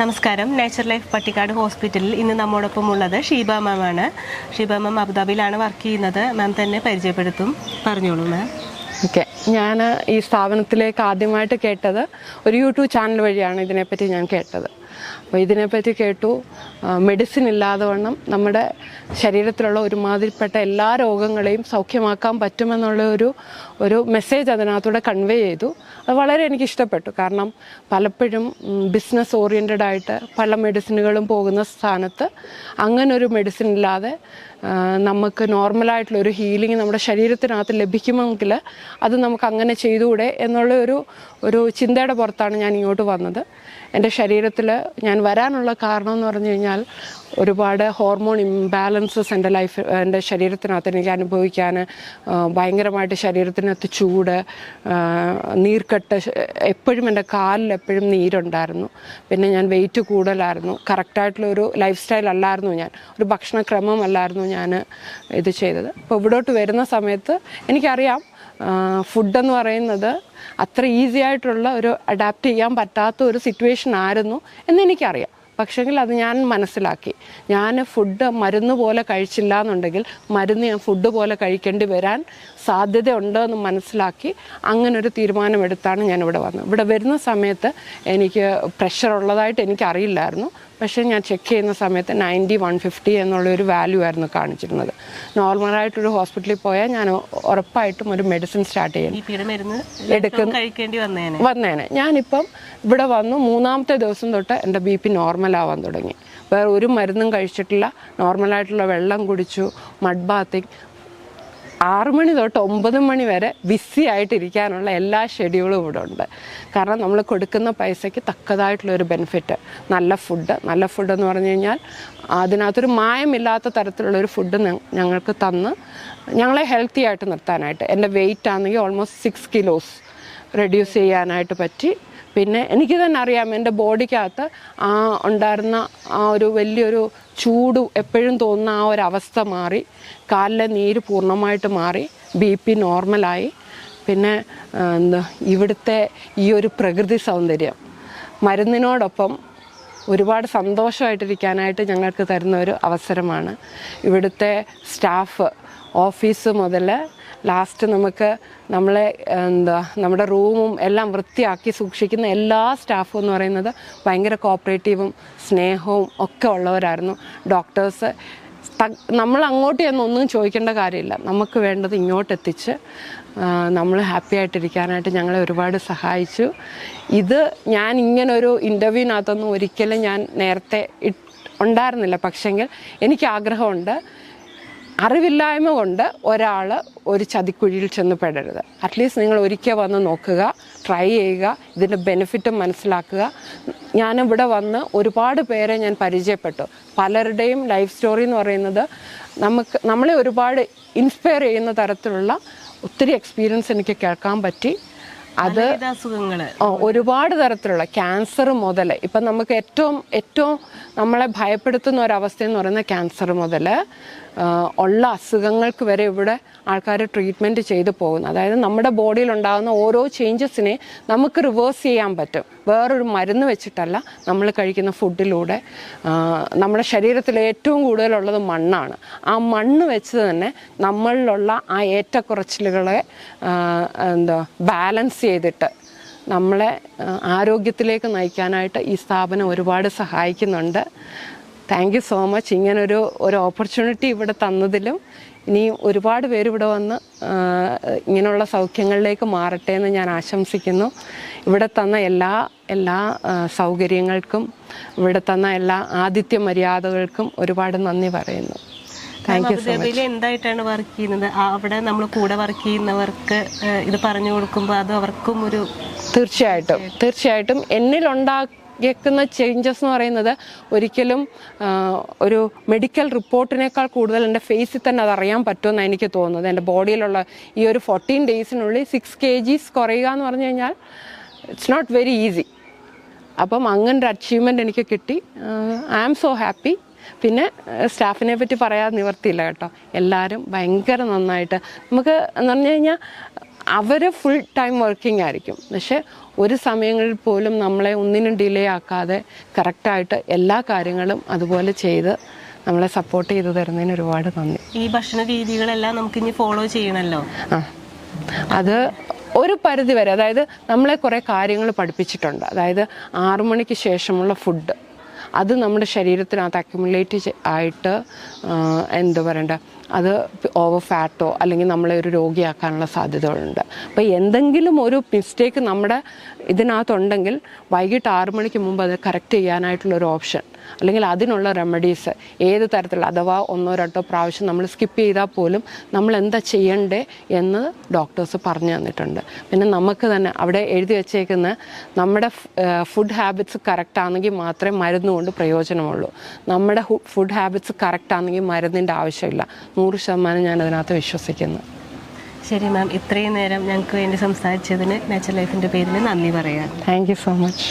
നമസ്കാരം. Nature life Pattikkad ഹോസ്പിറ്റലിൽ ഇന്ന് നമ്മോടൊപ്പം ഉള്ളത് ഷീബ മാം ആണ്. ഷീബ മാം അബുദാബിയിലാണ് വർക്ക് ചെയ്യുന്നത്. മാം തന്നെ പരിചയപ്പെടുത്തും. പറഞ്ഞോളൂ മാം ഓക്കെ ഞാൻ ഈ സ്ഥാപനത്തിലേക്ക് ആദ്യമായിട്ട് കേട്ടത് ഒരു യൂട്യൂബ് ചാനൽ വഴിയാണ് ഇതിനെപ്പറ്റി ഞാൻ കേട്ടത്. അപ്പോൾ ഇതിനെപ്പറ്റി കേട്ടു. മെഡിസിൻ ഇല്ലാതെ വണ്ണം നമ്മുടെ ശരീരത്തിലുള്ള ഒരുമാതിരിപ്പെട്ട എല്ലാ രോഗങ്ങളെയും സൗഖ്യമാക്കാൻ പറ്റുമെന്നുള്ള ഒരു ഒരു മെസ്സേജ് അതിനകത്തൂടെ കൺവേ ചെയ്തു. അത് വളരെ എനിക്ക് ഇഷ്ടപ്പെട്ടു കാരണം പലപ്പോഴും ബിസിനസ് ഓറിയന്റഡ് ആയിട്ട് പല മെഡിസിനുകളും പോകുന്ന സ്ഥാനത്ത് അങ്ങനൊരു മെഡിസിൻ ഇല്ലാതെ നമുക്ക് നോർമലായിട്ടുള്ള ഒരു ഹീലിംഗ് നമ്മുടെ ശരീരത്തിനകത്ത് ലഭിക്കുമെങ്കിൽ അത് നമുക്ക് അങ്ങനെ ചെയ്തുകൂടെ എന്നുള്ള ഒരു ഒരു ചിന്തയുടെ പുറത്താണ് ഞാൻ ഇങ്ങോട്ട് വന്നത്. എന്റെ ശരീരത്തിൽ ഞാൻ വരാനുള്ള കാരണം എന്ന് പറഞ്ഞു കഴിഞ്ഞാൽ ഒരുപാട് ഹോർമോൺ ഇംബാലൻസസ് എന്റെ ലൈഫ് എന്റെ ശരീരത്തിനകത്ത് എനിക്ക് അനുഭവിക്കാൻ ഭയങ്കരമായിട്ട് ശരീരത്തിനകത്ത് ചൂട് നീർക്കെട്ട് എപ്പോഴും എന്റെ കാലിൽ എപ്പോഴും നീരുണ്ടായിരുന്നു. പിന്നെ ഞാൻ വെയിറ്റ് കൂടുതലായിരുന്നു. കറക്റ്റായിട്ടുള്ള ഒരു ലൈഫ് സ്റ്റൈൽ അല്ലായിരുന്നു ഞാൻ. ഒരു ഭക്ഷണക്രമം അല്ലായിരുന്നു ഞാൻ ഇത് ചെയ്തത്. അപ്പോൾ ഇവിടോട്ട് വരുന്ന സമയത്ത് എനിക്കറിയാം ഫുഡെന്ന് പറയുന്നത് അത്ര ഈസി ആയിട്ടുള്ള ഒരു അഡാപ്റ്റ് ചെയ്യാൻ പറ്റാത്ത ഒരു സിറ്റുവേഷൻ ആയിരുന്നു എന്ന് എനിക്കറിയാം. പക്ഷെങ്കിൽ അത് ഞാൻ മനസ്സിലാക്കി. ഞാൻ ഫുഡ് മരുന്ന് പോലെ കഴിച്ചില്ല എന്നുണ്ടെങ്കിൽ മരുന്ന് ഞാൻ ഫുഡ് പോലെ കഴിക്കേണ്ടി വരാൻ സാധ്യതയുണ്ട് എന്ന് മനസ്സിലാക്കി അങ്ങനൊരു തീരുമാനമെടുത്താണ് ഞാൻ ഇവിടെ വന്നത്. ഇവിടെ വരുന്ന സമയത്ത് എനിക്ക് പ്രഷർ ഉള്ളതായിട്ട് എനിക്ക് അറിയില്ലായിരുന്നു പക്ഷേ ഞാൻ ചെക്ക് ചെയ്യുന്ന സമയത്ത് നയന്റി വൺ ഫിഫ്റ്റി എന്നുള്ളൊരു വാല്യൂ ആയിരുന്നു കാണിച്ചിരുന്നത്. നോർമലായിട്ടൊരു ഹോസ്പിറ്റലിൽ പോയാൽ ഞാൻ ഉറപ്പായിട്ടും ഒരു മെഡിസിൻ സ്റ്റാർട്ട് ചെയ്യും എടുക്കും വന്നേനെ. ഞാനിപ്പം ഇവിടെ വന്നു. മൂന്നാമത്തെ ദിവസം തൊട്ട് എന്റെ ബി പി നോർമലാവാൻ തുടങ്ങി. വേറെ ഒരു മരുന്നും കഴിച്ചിട്ടില്ല. നോർമലായിട്ടുള്ള വെള്ളം കുടിച്ചു. മഡ് ബാത്തിങ് ആറു മണി തൊട്ട് ഒമ്പത് മണി വരെ ബിസി ആയിട്ടിരിക്കാനുള്ള എല്ലാ ഷെഡ്യൂളും ഇവിടെ ഉണ്ട്. കാരണം നമ്മൾ കൊടുക്കുന്ന പൈസയ്ക്ക് തക്കതായിട്ടുള്ള ഒരു ബെനിഫിറ്റ് നല്ല ഫുഡ് നല്ല ഫുഡ് എന്ന് പറഞ്ഞു കഴിഞ്ഞാൽ അതിനകത്തൊരു മായമില്ലാത്ത തരത്തിലുള്ള ഒരു ഫുഡ് ഞങ്ങൾക്ക് തന്ന് ഞങ്ങളെ ഹെൽത്തി ആയിട്ട് നിർത്താനായിട്ട്. എന്റെ വെയിറ്റ് ആണെങ്കിൽ ഓൾമോസ്റ്റ് സിക്സ് കിലോസ് റെഡ്യൂസ് ചെയ്യാനായിട്ട് പറ്റി. പിന്നെ എനിക്ക് തന്നെ അറിയാം എന്റെ ബോഡിക്കകത്ത് ആ ഉണ്ടായിരുന്ന ആ ഒരു വലിയൊരു ചൂട് എപ്പോഴും തോന്നുന്ന ആ ഒരു അവസ്ഥ മാറി. കാലിലെ നീര് പൂർണമായിട്ട് മാറി. ബി പി നോർമലായി. പിന്നെ എന്താ ഇവിടുത്തെ ഈ ഒരു പ്രകൃതി സൗന്ദര്യം. മരുന്നിനോടൊപ്പം ഒരുപാട് സന്തോഷമായിട്ടിരിക്കാനായിട്ട് ഞങ്ങൾക്ക് തരുന്ന ഒരു അവസരമാണ്. ഇവിടുത്തെ സ്റ്റാഫ് ഓഫീസ് മുതൽ ലാസ്റ്റ് നമുക്ക് നമ്മളെ എന്താ നമ്മുടെ റൂമും എല്ലാം വൃത്തിയാക്കി സൂക്ഷിക്കുന്ന എല്ലാ സ്റ്റാഫും എന്ന് പറയുന്നത് ഭയങ്കര കോപ്പറേറ്റീവും സ്നേഹവും ഒക്കെ ഉള്ളവരായിരുന്നു. ഡോക്ടേഴ്സ് നമ്മൾ അങ്ങോട്ട് ചെന്ന് ഒന്നും ചോദിക്കേണ്ട കാര്യമില്ല. നമുക്ക് വേണ്ടത് ഇങ്ങോട്ട് എത്തിച്ച് നമ്മൾ ഹാപ്പി ആയിട്ടിരിക്കാനായിട്ട് ഞങ്ങളെ ഒരുപാട് സഹായിച്ചു. ഇത് ഞാൻ ഇങ്ങനൊരു ഇന്റർവ്യൂവിനകത്തൊന്നും ഒരിക്കലും ഞാൻ നേരത്തെ ഉണ്ടായിരുന്നില്ല. പക്ഷെങ്കിൽ എനിക്ക് ആഗ്രഹമുണ്ട് അറിവില്ലായ്മ കൊണ്ട് ഒരാൾ ഒരു ചതിക്കുഴിയിൽ ചെന്ന് പെടരുത്. അറ്റ്ലീസ്റ്റ് നിങ്ങൾ ഒരിക്കൽ വന്ന് നോക്കുക ട്രൈ ചെയ്യുക ഇതിന്റെ ബെനിഫിറ്റും മനസ്സിലാക്കുക. ഞാനിവിടെ വന്ന് ഒരുപാട് പേരെ ഞാൻ പരിചയപ്പെട്ടു. പലരുടെയും ലൈഫ് സ്റ്റോറി എന്ന് പറയുന്നത് നമുക്ക് നമ്മളെ ഒരുപാട് ഇൻസ്പയർ ചെയ്യുന്ന തരത്തിലുള്ള ഒത്തിരി എക്സ്പീരിയൻസ് എനിക്ക് കേൾക്കാൻ പറ്റി. അത് ഒരുപാട് തരത്തിലുള്ള ക്യാൻസർ മുതൽ ഇപ്പം നമുക്ക് ഏറ്റവും ഏറ്റവും നമ്മളെ ഭയപ്പെടുത്തുന്ന ഒരവസ്ഥ എന്ന് പറയുന്നത് ക്യാൻസർ മുതൽ ഉള്ള അസുഖങ്ങൾക്ക് വരെ ഇവിടെ ആൾക്കാർ ട്രീറ്റ്മെന്റ് ചെയ്തു പോകുന്നു. അതായത് നമ്മുടെ ബോഡിയിൽ ഉണ്ടാകുന്ന ഓരോ ചേഞ്ചസിനെ നമുക്ക് റിവേഴ്സ് ചെയ്യാൻ പറ്റും. വേറൊരു മരുന്ന് വെച്ചിട്ടല്ല നമ്മൾ കഴിക്കുന്ന ഫുഡിലൂടെ നമ്മുടെ ശരീരത്തിൽ ഏറ്റവും കൂടുതലുള്ളത് മണ്ണാണ്. ആ മണ്ണ് വെച്ച് തന്നെ നമ്മളിലുള്ള ആ ഏറ്റക്കുറച്ചിലുകളെ എന്താ ബാലൻസ് ചെയ്തിട്ട് നമ്മളെ ആരോഗ്യത്തിലേക്ക് നയിക്കാനായിട്ട് ഈ സ്ഥാപനം ഒരുപാട് സഹായിക്കുന്നുണ്ട്. താങ്ക് യു സോ മച്ച് ഇങ്ങനൊരു ഒരു ഓപ്പർച്യൂണിറ്റി ഇവിടെ തന്നതിലും ഇനിയും ഒരുപാട് പേര് ഇവിടെ വന്ന് ഇങ്ങനെയുള്ള സൗഖ്യങ്ങളിലേക്ക് മാറട്ടെ എന്ന് ഞാൻ ആശംസിക്കുന്നു. ഇവിടെ തന്ന എല്ലാ എല്ലാ സൗകര്യങ്ങൾക്കും ഇവിടെ തന്ന എല്ലാ ആതിഥ്യ മര്യാദകൾക്കും ഒരുപാട് നന്ദി പറയുന്നു. താങ്ക് യു അബുദാബിയിൽ എന്തായിട്ടാണ് വർക്ക് ചെയ്യുന്നത്? അവിടെ നമ്മൾ കൂടെ വർക്ക് ചെയ്യുന്നവർക്ക് ഇത് പറഞ്ഞു കൊടുക്കുമ്പോൾ അത് അവർക്കും ഒരു തീർച്ചയായിട്ടും തീർച്ചയായിട്ടും എന്നിൽ ഉണ്ടാക്കിയേക്കുന്ന ചേഞ്ചസ് എന്ന് പറയുന്നത് ഒരിക്കലും ഒരു മെഡിക്കൽ റിപ്പോർട്ടിനേക്കാൾ കൂടുതൽ എന്റെ ഫേസിൽ തന്നെ അത് അറിയാൻ എനിക്ക് തോന്നുന്നത്. എന്റെ ബോഡിയിലുള്ള ഈ ഒരു ഫോർട്ടീൻ ഡേയ്സിനുള്ളിൽ സിക്സ് കെ ജീസ് കുറയുക എന്ന് പറഞ്ഞു കഴിഞ്ഞാൽ ഇറ്റ്സ് നോട്ട് വെരി ഈസി അപ്പം അങ്ങനെ ഒരു അച്ചീവ്മെന്റ് എനിക്ക് കിട്ടി. ഐ ആം സോ ഹാപ്പി പിന്നെ സ്റ്റാഫിനെ പറ്റി പറയാൻ നിവർത്തിയില്ല കേട്ടോ. എല്ലാവരും ഭയങ്കര നന്നായിട്ട്. നമുക്ക് എന്ന് പറഞ്ഞു കഴിഞ്ഞാൽ അവർ ഫുൾ ടൈം വർക്കിംഗ് ആയിരിക്കും. പക്ഷെ ഒരു സമയങ്ങളിൽ പോലും നമ്മളെ ഒന്നിനും ഡിലേ ആക്കാതെ കറക്റ്റായിട്ട് എല്ലാ കാര്യങ്ങളും അതുപോലെ ചെയ്ത് നമ്മളെ സപ്പോർട്ട് ചെയ്ത് തരുന്നതിന് ഒരുപാട് നന്ദി. ഈ ഭക്ഷണ രീതികളെല്ലാം നമുക്ക് ഇനി ഫോളോ ചെയ്യണമല്ലോ ആ. അത് ഒരു പരിധി വരെ അതായത് നമ്മളെ കുറേ കാര്യങ്ങൾ പഠിപ്പിച്ചിട്ടുണ്ട്. അതായത് ആറു മണിക്ക് ശേഷമുള്ള ഫുഡ് അത് നമ്മുടെ ശരീരത്തിനകത്ത് അക്യുമുലേറ്റ് ആയിട്ട് എന്താ പറയണ്ട അത് ഓവർ ഫാറ്റോ അല്ലെങ്കിൽ നമ്മളെ ഒരു രോഗിയാക്കാനുള്ള സാധ്യതകളുണ്ട്. അപ്പോൾ എന്തെങ്കിലും ഒരു മിസ്റ്റേക്ക് നമ്മുടെ ഇതിനകത്തുണ്ടെങ്കിൽ വൈകിട്ട് ആറു മണിക്ക് മുമ്പ് അത് കറക്റ്റ് ചെയ്യാനായിട്ടുള്ളൊരു ഓപ്ഷൻ അല്ലെങ്കിൽ അതിനുള്ള റെമഡീസ് ഏത് തരത്തിലുള്ള അഥവാ ഒന്നോ രണ്ടോ പ്രാവശ്യം നമ്മൾ സ്കിപ്പ് ചെയ്താൽ പോലും നമ്മൾ എന്താ ചെയ്യണ്ടേ എന്ന് ഡോക്ടേഴ്സ് പറഞ്ഞു തന്നിട്ടുണ്ട്. പിന്നെ നമുക്ക് തന്നെ അവിടെ എഴുതി വെച്ചേക്കുന്ന നമ്മുടെ ഫുഡ് ഹാബിറ്റ്സ് കറക്റ്റ് ആണെങ്കിൽ മാത്രമേ മരുന്ന് കൊണ്ട് പ്രയോജനമുള്ളൂ. നമ്മുടെ ഫുഡ് ഹാബിറ്റ്സ് കറക്റ്റ് ആണെങ്കിൽ മരുന്നിന്റെ ആവശ്യമില്ല. നൂറ് ശതമാനം ഞാൻ അതിനകത്ത് വിശ്വസിക്കുന്നു. ശരി മാം ഇത്രയും നേരം ഞങ്ങൾക്ക് വേണ്ടി സംസാരിച്ചതിന് നാച്ചുറൽ ലൈഫിന്റെ പേരിൽ നന്ദി പറയാം താങ്ക് യു സോ മച്ച്